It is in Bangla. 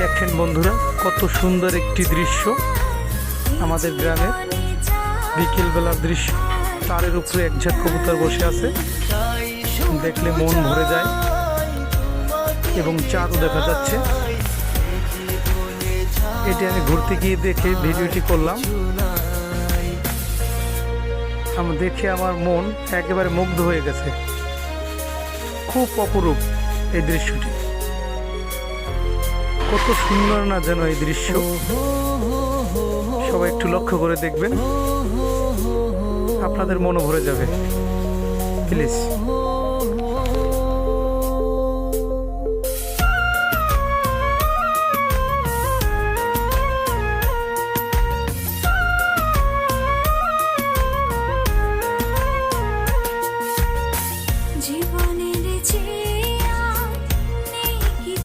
দেখেন বন্ধুরা, কত সুন্দর একটি দৃশ্য আমাদের গ্রামের বিকেলবেলার দৃশ্য। তারের উপরে এক ঝাঁক কবুতর বসে আছে। দেখলে মন ভরে যায় এবং চাঁদও দেখা যাচ্ছে। এটি আমি ঘুরতে গিয়ে দেখে ভিডিওটি করলাম। আমি দেখে আমার মন একেবারে মুগ্ধ হয়ে গেছে। খুব অপরূপ এই দৃশ্যটি। কত সুন্দর না যেন এই দৃশ্য। সবাই একটু লক্ষ্য করে দেখবেন। আপনাদের মনে ভরে যাবে। প্লিজ।